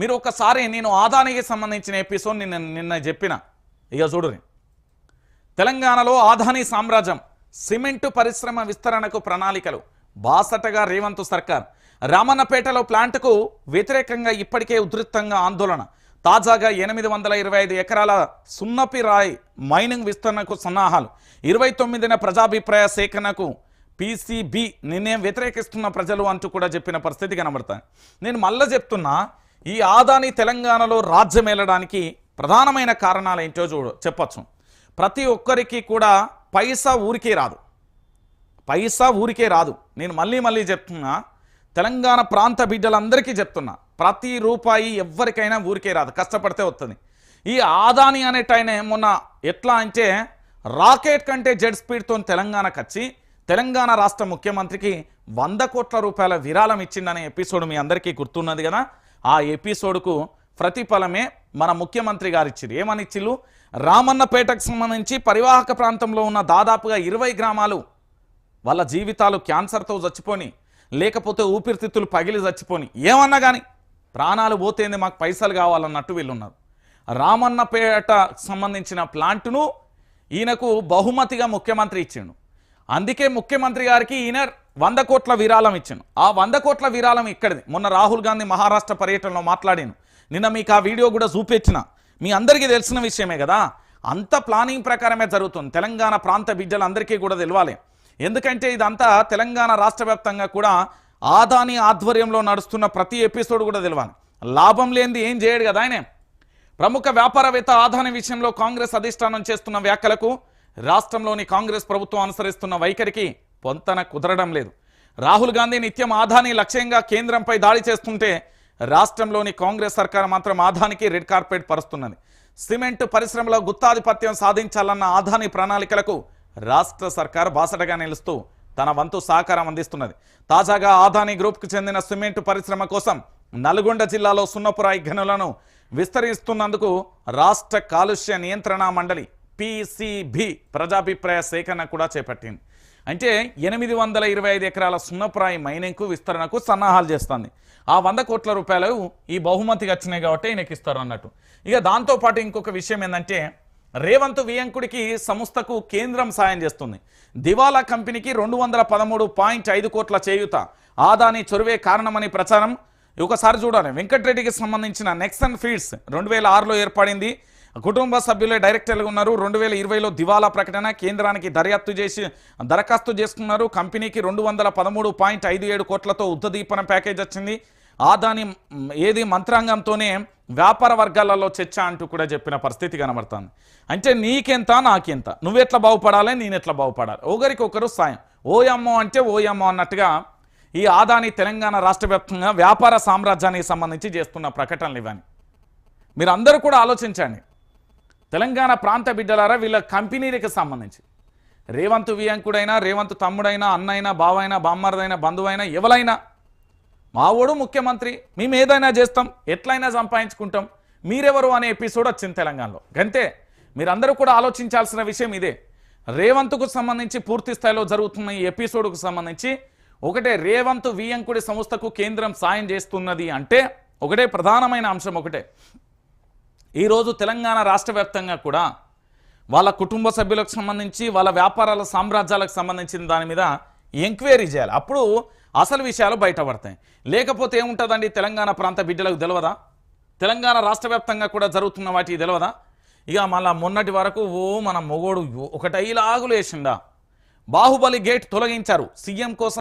మీరు ఒకసారి నేను ఆదానికి సంబంధించిన ఎపిసోడ్ నిన్న నిన్న చెప్పిన. ఇక చూడురి తెలంగాణలో ఆదాని సామ్రాజ్యం సిమెంటు పరిశ్రమ విస్తరణకు ప్రణాళికలు బాసటగా రేవంత్ సర్కార్ రామన్నపేటలో ప్లాంటుకు వ్యతిరేకంగా ఇప్పటికే ఉధృతంగా ఆందోళన. తాజాగా ఎనిమిది వందల ఇరవై ఐదు ఎకరాల సున్నపి రాయ్ మైనింగ్ విస్తరణకు సన్నాహాలు. ఇరవై తొమ్మిదిన ప్రజాభిప్రాయ సేకరణకు పీసీబీ నిన్నేం వ్యతిరేకిస్తున్న ప్రజలు అంటూ కూడా చెప్పిన పరిస్థితి కనబడతాయి నేను మళ్ళీ చెప్తున్నా ఈ ఆదాని తెలంగాణలో రాజ్యమేలడానికి ప్రధానమైన కారణాలు ఏంటో చూడ చెప్పచ్చు. ప్రతి ఒక్కరికి కూడా పైసా ఊరికే రాదు. పైసా ఊరికే రాదు. నేను మళ్ళీ మళ్ళీ చెప్తున్నా తెలంగాణ ప్రాంత బిడ్డలందరికీ చెప్తున్నా ప్రతి రూపాయి ఎవరికైనా ఊరికే రాదు కష్టపడితే వస్తుంది ఈ ఆదాని అనేటైన మొన్న ఎట్లా అంటే రాకెట్ కంటే జెడ్ స్పీడ్తో తెలంగాణకు వచ్చి తెలంగాణ రాష్ట్ర ముఖ్యమంత్రికి వంద కోట్ల రూపాయల విరాళం ఇచ్చిందనే ఎపిసోడ్ మీ అందరికీ గుర్తున్నది కదా. ఆ ఎపిసోడ్కు ప్రతిఫలమే మన ముఖ్యమంత్రి గారు ఇచ్చిరు ఏమని ఇచ్చిళ్ళు రామన్నపేటకు సంబంధించి పరివాహక ప్రాంతంలో ఉన్న దాదాపుగా ఇరవై గ్రామాలు వాళ్ళ జీవితాలు క్యాన్సర్తో చచ్చిపోని లేకపోతే ఊపిరితిత్తులు పగిలి చచ్చిపోని ఏమన్నా కానీ ప్రాణాలు పోతేంది మాకు పైసలు కావాలన్నట్టు వీళ్ళున్నారు. రామన్నపేట సంబంధించిన ప్లాంటును ఈయనకు బహుమతిగా ముఖ్యమంత్రి ఇచ్చిండు. అందుకే ముఖ్యమంత్రి గారికి ఈయన వంద కోట్ల విరాళం ఇచ్చాను. ఆ వంద కోట్ల విరాళం ఇక్కడిది. మొన్న రాహుల్ గాంధీ మహారాష్ట్ర పర్యటనలో మాట్లాడాను. నిన్న మీకు ఆ వీడియో కూడా చూపించిన మీ అందరికీ తెలిసిన విషయమే కదా. అంత ప్లానింగ్ ప్రకారమే జరుగుతుంది. తెలంగాణ ప్రాంత బిడ్డలందరికీ కూడా తెలవాలి. ఎందుకంటే ఇదంతా తెలంగాణ రాష్ట్ర వ్యాప్తంగా కూడా ఆదాని ఆధ్వర్యంలో నడుస్తున్న ప్రతి ఎపిసోడ్ కూడా తెలవాలి. లాభం లేనిది ఏం చేయడు కదా ఆయనే. ప్రముఖ వ్యాపారవేత్త ఆదాని విషయంలో కాంగ్రెస్ అధిష్టానం చేస్తున్న వ్యాఖ్యలకు రాష్ట్రంలోని కాంగ్రెస్ ప్రభుత్వం అనుసరిస్తున్న వైఖరికి పొంతన కుదరడం లేదు. రాహుల్ గాంధీ నిత్యం ఆదాని లక్ష్యంగా కేంద్రంపై దాడి చేస్తుంటే రాష్ట్రంలోని కాంగ్రెస్ సర్కార్ మాత్రం ఆదానికి రెడ్ కార్పెట్ పరుస్తున్నది. సిమెంట్ పరిశ్రమలో గుత్తాధిపత్యం సాధించాలన్న ఆదాని ప్రణాళికలకు రాష్ట్ర సర్కార్ బాసటగా నిలుస్తూ తన వంతు సహకారం అందిస్తున్నది. తాజాగా ఆదాని గ్రూప్కు చెందిన సిమెంట్ పరిశ్రమ కోసం నల్గొండ జిల్లాలో సున్నపురాయి గనులను విస్తరిస్తున్నందుకు రాష్ట్ర కాలుష్య నియంత్రణ మండలి పిసిబి ప్రజాభిప్రాయ సేకరణ కూడా చేపట్టింది. అంటే ఎనిమిది వందల ఇరవై ఐదు ఎకరాల సున్నప్రాయి మైనింగ్కు విస్తరణకు సన్నాహాలు చేస్తుంది. ఆ వంద కోట్ల రూపాయలు ఈ బహుమతిగా వచ్చినాయి కాబట్టి ఈయనకి ఇస్తారు అన్నట్టు ఇక దాంతోపాటు ఇంకొక విషయం ఏంటంటే రేవంత్ వియంకుడికి సంస్థకు కేంద్రం సాయం చేస్తుంది. దివాలా కంపెనీకి రెండు వందల పదమూడు పాయింట్ ఐదు కోట్ల చేయుత. ఆదాని చొరువే కారణమని ప్రచారం. ఒకసారి చూడాలి. వెంకటరెడ్డికి సంబంధించిన నెక్సన్ ఫీడ్స్ రెండు వేల ఆరులో ఏర్పడింది. కుటుంబ సభ్యులే డైరెక్టర్లు ఉన్నారు. రెండు వేల ఇరవైలో దివాలా ప్రకటన కేంద్రానికి దర్యాప్తు చేసి దరఖాస్తు చేసుకున్నారు. కంపెనీకి రెండు వందల పదమూడు పాయింట్ ఐదు ఏడు కోట్లతో ఉద్దీపన ప్యాకేజ్ వచ్చింది. ఆదాని ఏది మంత్రాంగంతోనే వ్యాపార వర్గాలలో చర్చ అంటూ కూడా చెప్పిన పరిస్థితి కనబడుతుంది. అంటే నీకెంత నాకెంత? నువ్వెట్లా బాగుపడాలి నేనెట్లా బాగుపడాలి? ఒకరికొకరు సాయం. ఓయమ్మో అంటే ఓయమ్మో అన్నట్టుగా ఈ ఆదాని తెలంగాణ రాష్ట్ర వ్యాప్తంగా వ్యాపార సామ్రాజ్యానికి సంబంధించి చేస్తున్న ప్రకటనలు ఇవన్నీ. మీరు అందరూ కూడా ఆలోచించండి. తెలంగాణ ప్రాంత బిడ్డలారా వీళ్ళ కంపెనీలకు సంబంధించి రేవంత్ వియంకుడైనా రేవంత్ తమ్ముడైనా అన్నైనా బావైనా బామ్మరదైనా బంధువైనా ఎవరైనా మావోడు ముఖ్యమంత్రి మేము ఏదైనా చేస్తాం ఎట్లయినా సంపాదించుకుంటాం మీరెవరు అనే ఎపిసోడ్ వచ్చింది తెలంగాణలో. గంతే మీరందరూ కూడా ఆలోచించాల్సిన విషయం ఇదే. రేవంత్కు సంబంధించి పూర్తి స్థాయిలో జరుగుతున్న ఈ ఎపిసోడ్కు సంబంధించి ఒకటే రేవంత్ వియంకుడి సంస్థకు కేంద్రం సాయం చేస్తున్నది అంటే ఒకటే ప్రధానమైన అంశం ఒకటే. ఈరోజు తెలంగాణ రాష్ట్ర వ్యాప్తంగా కూడా వాళ్ళ కుటుంబ సభ్యులకు సంబంధించి వాళ్ళ వ్యాపారాల సామ్రాజ్యాలకు సంబంధించిన దాని మీద ఎంక్వైరీ చేయాలి. అప్పుడు అసలు విషయాలు బయటపడతాయి. లేకపోతే ఏముంటుందండి? తెలంగాణ ప్రాంత బిడ్డలకు తెలియదా తెలంగాణ రాష్ట్ర వ్యాప్తంగా కూడా జరుగుతున్న వాటికి తెలియదా ఇక మళ్ళా మొన్నటి వరకు ఓ మన మొగోడు ఒకటైలాగులు వేసిండా. బాహుబలి గేట్ తొలగించారు. సీఎం కోసం